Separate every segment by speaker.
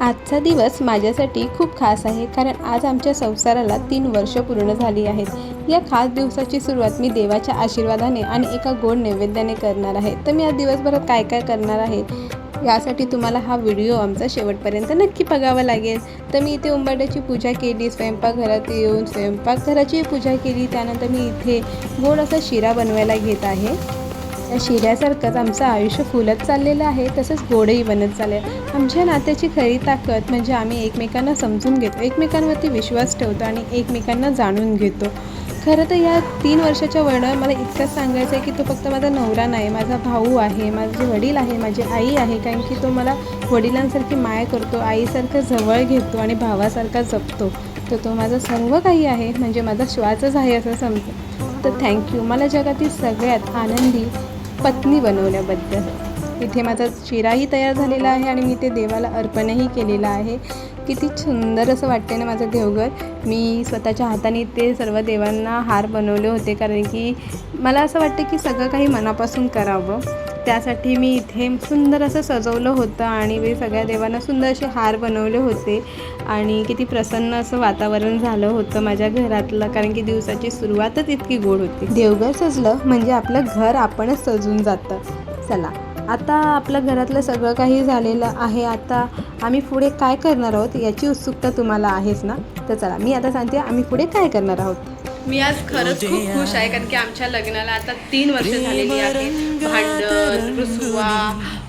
Speaker 1: आजचा दिवस माझ्यासाठी खूप खास आहे कारण आज आमच्या संसाराला तीन वर्ष पूर्ण झाली आहेत. या खास दिवसाची सुरुवात मी देवाच्या आशीर्वादाने आणि एका गोड नैवेद्याने करणार आहे. तर मी आज दिवसभरात काय काय करणार आहे यासाठी तुम्हाला हा व्हिडिओ आमचा शेवटपर्यंत नक्की बघावा लागेल. तर मी इथे उंबाड्याची पूजा केली स्वयंपाकघरात येऊन स्वयंपाकघराची पूजा केली. त्यानंतर मी इथे गोड असा शिरा बनवायला घेत आहे. या शिऱ्यासारखंच आमचं आयुष्य फुलत चाललेलं आहे तसंच गोडही बनत चालले आमच्या नात्याची खरी ताकद म्हणजे आम्ही एकमेकांना समजून घेतो एकमेकांवरती विश्वास ठेवतो आणि एकमेकांना जाणून घेतो. खरं तर या तीन वर्षाच्या वळणावर मला इतकंच सांगायचं आहे की तो फक्त माझा नवरा नाही माझा भाऊ आहे माझे वडील आहे माझी आई आहे कारण की तो मला वडिलांसारखी माया करतो आईसारखं जवळ घेतो आणि भावासारखा जपतो. तर तो माझा सर्व काही आहे म्हणजे माझा श्वासच आहे असं समजतं. तर थँक्यू. मला जगातील सगळ्यात आनंदी पत्नी बनवल्याबद्दल. इथे माझा शिराही तयार झालेला आहे आणि मी ते देवाला अर्पणही केलेलं आहे. किती सुंदर असं वाटते ना माझं देवघर. मी स्वतःच्या हाताने ते सर्व देवांना हार बनवले होते कारण की मला असं वाटतं की सगळं काही मनापासून करावं. त्यासाठी मी इथे सुंदर असं सजवलं होतं आणि मी सगळ्या देवांना सुंदर असे हार बनवले होते. आणि किती प्रसन्न असं वातावरण झालं होतं माझ्या घरातलं कारण की दिवसाची सुरुवातच इतकी गोड होती. देवघर सजलं म्हणजे आपलं घर आपणच सजून जातं. चला आता आपलं घरातलं सगळं काही झालेलं आहे. आता आम्ही पुढे काय करणार आहोत याची उत्सुकता तुम्हाला आहेच ना? तर चला मी आता सांगते आम्ही पुढे काय करणार आहोत.
Speaker 2: मी आज खरंच खूप खुश आहे कारण की आमच्या लग्नाला आता तीन वर्ष झालेली आहेत. भांडण रुसवा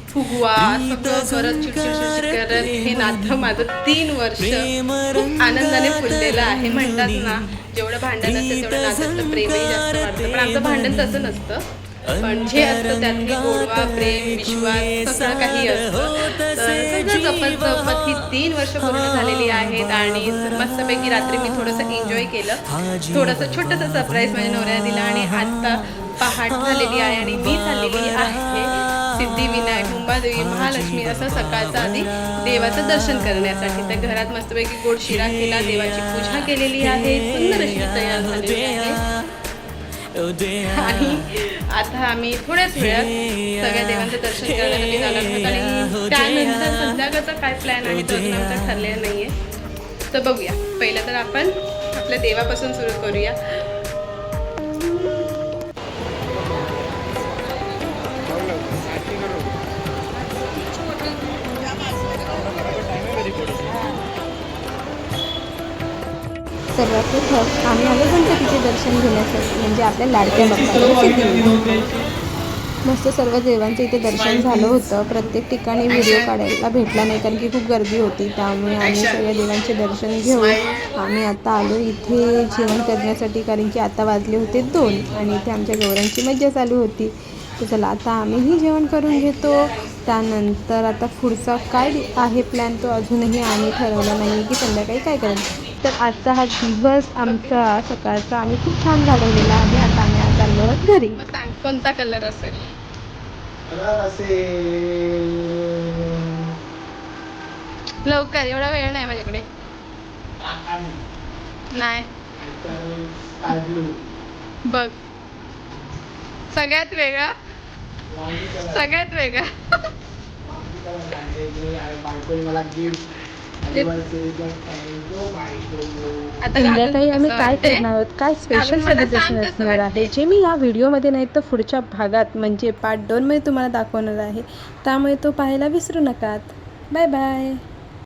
Speaker 2: फुगवा सगळं करत चिडचिड करत हे नातं माझं तीन वर्ष खूप आनंदाने फुललेलं आहे. म्हणतात ना जेवढं भांडण असतं तेवढं नात्यातलं प्रेमही जास्त वाढतं. पण आमचं भांडण तसं नसतं. पण जे असतं त्यातली गोडवा प्रेम विश्वास सगळं काही असतं. तर सगळं जपत जपत तीन वर्ष पूर्ण झालेली आहेत आणि मस्तपैकी रात्री मी थोडंसं एन्जॉय केलं. थोडंसं छोटंसं सरप्राईज माझ्या नवऱ्याला दिलं आणि आता पहाट झालेली आहे आणि मी चाललेली आहे. सिद्धिविनायक मुंबादेवी महालक्ष्मी असं सकाळचं आधी देवाचं दर्शन करण्यासाठी. तर घरात मस्तपैकी गोड शिरा केला देवाची पूजा केलेली आहे. सुंदर अशी तयार झालेली आहे. आणि आता आम्ही थोड्याच वेळात सगळ्या देवांचं दर्शन करण्यासाठी जाणार आहोत आणि त्यानंतर संध्याकाळचा काय प्लॅन आहे तो अजून आमचा ठरलेला नाहीये. तर बघूया. पहिलं तर आपण आपल्या देवापासून सुरू करूया.
Speaker 1: सर्वात प्रथम आम्ही आलो गणपतीचे दर्शन घेण्यासाठी म्हणजे आपल्या लाडक्या बाप्पाला. मस्त सर्व देवांचं इथे दर्शन झालं होतं. प्रत्येक ठिकाणी व्हिडिओ काढायला भेटला नाही कारण की खूप गर्दी होती त्यामुळे आम्ही सगळ्या देवांचे दर्शन घेऊन आम्ही आता आलो इथे जेवण करण्यासाठी कारण की आता वाजले होते दोन आणि इथे आमच्या गौरांची मज्जा चालू होती. तर चला आता आम्हीही जेवण करून घेतो. त्यानंतर आता पुढचा काय आहे प्लॅन तो अजूनही आम्ही ठरवला नाही की संध्याकाळी काय करायचं. तर आजचा हा दिवस आमचा सकाळचा आम्ही खूप छान घालवलेला आहे. आता आम्ही आज आलो आहोत घरी.
Speaker 2: मग सांग कोणता कलर असेल. लवकर एवढा वेळ नाही माझ्याकडे. नाही. बघ. सगळ्यात वेगळा. सगळ्यात वेगळा.
Speaker 3: मला गिफ्ट
Speaker 1: संध्याकाळी आम्ही काय. करणार आहोत? काय स्पेशल सेलिब्रेशन असणार आहे? जे मी या व्हिडिओमध्ये नाही तर पुढच्या भागात म्हणजे पार्ट दोनमध्ये तुम्हाला दाखवणार आहे. त्यामुळे तो पाहायला विसरू नका बाय बाय